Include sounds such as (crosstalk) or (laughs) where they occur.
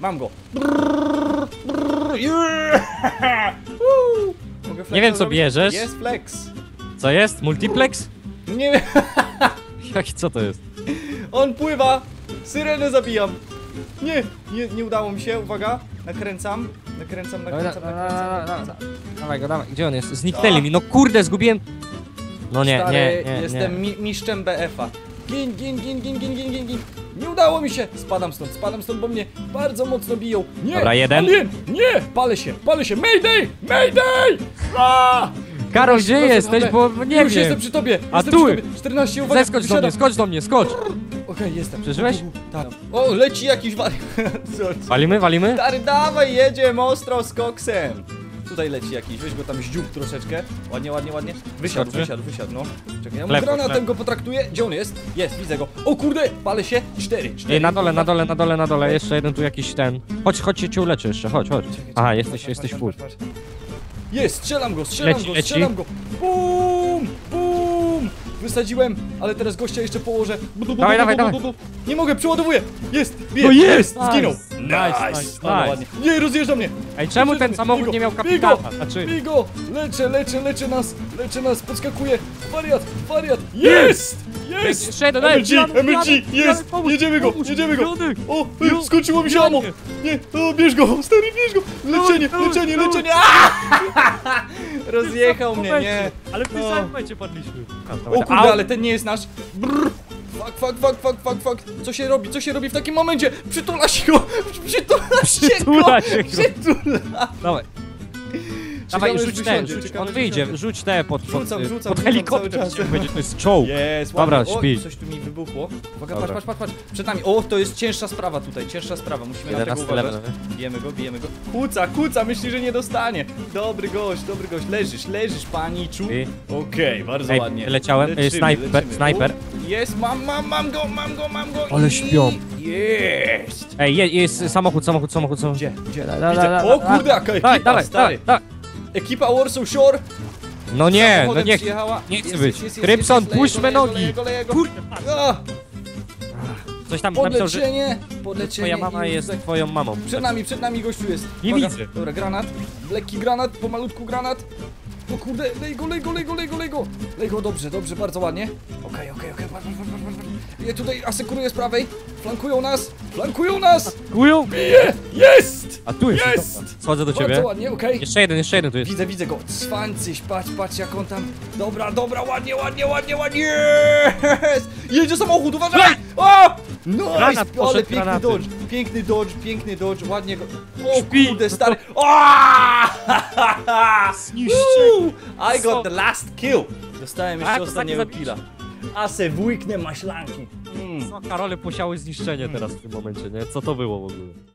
Mam go. Brrr, brrr, yeah! Nie wiem, co bierzesz. Jest flex. Co jest? Multiplex? Nie wiem. (laughs) Jaki, co to jest? On pływa! Syrenę zabijam! Nie, nie, nie udało mi się, uwaga. Nakręcam, nakręcam, nakręcam, nakręcam, dawaj, nakręcam. Dawaj go, dawaj. Gdzie on jest? Zniknęli mi. No kurde, zgubiłem. No nie, Stary, nie, nie, jestem nie. Mi mistrzem BF-a. Gin, gin, gin, gin, gin, gin, gin, gin. Nie udało mi się! Spadam stąd, spadam stąd, bo mnie bardzo mocno biją. Nie! Dobra, jeden. Alien! Nie! Palę się, palę się! Mayday! Mayday! A! Karol, gdzie Proszę, jesteś? ale Bo nie Już wiem. jestem przy tobie! A jestem tu! przy tobie! 14, uwaga! Zeskocz do wysiadam. mnie, skocz do mnie, skocz! Okej, jestem. Przeżyłeś? Tak. O, leci jakiś wariant. (laughs) Walimy, walimy? Stary, dawaj, jedziemy ostro z koksem. Tutaj leci jakiś, weź go tam zdziób troszeczkę. Ładnie, ładnie, ładnie. Wysiadł, wysiadł, wysiadł, no. Czekaj, ja mu Chleb, granatem go potraktuję. Gdzie on jest? Jest, widzę go. O kurde, palę się. Cztery, cztery. Ej, na dole, na dole, na dole, na dole. Jeszcze jeden tu jakiś ten. Chodź, chodź, cię uleczę jeszcze, chodź, chodź. Aha, jesteś, jesteś full. Jest, strzelam go, strzelam Leci, go, leci. strzelam go. Bum, bum. Wysadziłem, ale teraz gościa jeszcze położę. Bu, bu, bu, Dawaj, bu, dawaj, bu, bu, dawaj. bu, bu. Nie mogę, przeładowuję. Jest, bije, No jest! zginął. Nice, Nice, nice, Ale nice. ładnie. Nie, rozjeżdża mnie. Ej, czemu ten Bigo, samochód nie miał kapitana? Znaczy, Bigo, leczę, leczę, leczę nas, leczę nas, podskakuje. Wariat, wariat, jest! Jest! MLG, MLG, jest! Jedziemy go, jedziemy go! O, skończyło mi się amo! Nie, o, bierz go, stary, bierz go! Leczenie, leczenie, leczenie! (laughs) (laughs) Rozjechał mnie, nie! Ale w tym No. samym momencie padliśmy. O kurde, ale ten nie jest nasz. Brrr. Fuck, fuck, fuck, fuck, fuck, fuck. Co się robi? Co się robi w takim momencie? Przytula się go! (laughs) Przytula się Przytula go! się go. Przytula! Dawaj. Dawaj, Ciekawe, rzuć czy te, wysiądzie, rzuć, ciekawe, on wyjdzie, wysiądzie. rzuć te pod, pod, Rzucam, rzucam, pod rzucam helikopter, cały czas. przecież będzie, to jest czołg. Jest, Dobra, ładnie. śpi. O, coś tu mi wybuchło. Uwaga, Dobra. patrz, patrz, patrz, patrz. Przed nami. O, to jest cięższa sprawa tutaj, cięższa sprawa. Musimy na tego 11 uważać. Bijemy go, bijemy go. Kuca, kuca, myśli, że nie dostanie. Dobry gość, dobry gość. Leżysz, leżysz, paniczu. I? Okej, bardzo Ej, ładnie. leciałem. Ej, snajper, snajper. O, Jest, mam, mam, mam go, mam go, mam go. Ale śpią. Jest. Ej, je, jest samochód, samochód, samochód, samochód. Gdzie, gdzie? Da, da, da, da, O kurde, jaka ekipa, Dawaj, dawaj, stary. dawaj, dawaj. Ekipa Warsaw Shore. No nie, no nie, przyjechała. nie chcę być. Rybson, leje go, nogi. Kurde, coś tam napisał, że Podleczenie, podleczenie. twoja mama jest tak- twoją mamą. Przed nami, przed nami gościu jest. Nie Uwaga. widzę. Dobra, granat. Lekki granat, pomalutku granat. O kurde, lej go, lej go, lej go, lej go, lej go. Lej go, dobrze, dobrze, bardzo ładnie. Okej, okej, okej, patrz, patrz, patrz, tutaj asekuruję z prawej. Flankują nas, flankują nas. Kują? Bije, jest! A tu jest. Jest! dobra. Schodzę do ciebie. Bardzo ładnie, okej. Jeszcze jeden, jeszcze jeden tu jest. Widzę, widzę go. Cwańcyś, patrz, patrz jak on tam. Dobra, dobra, ładnie, ładnie, ładnie, ładnie. Jest! Jedzie samochód, uważaj! O! No, Granat ale poszedł, piękny granaty. dodge, piękny dodge, piękny dodge, ładnie go. O Śpi. kurde, stary. O! Zniszczenie. I got the last kill. Dostałem jeszcze ostatniego killa. A se włyknę maślanki. Mm. Co, Karole posiały zniszczenie teraz w tym momencie, nie? Co to było w ogóle?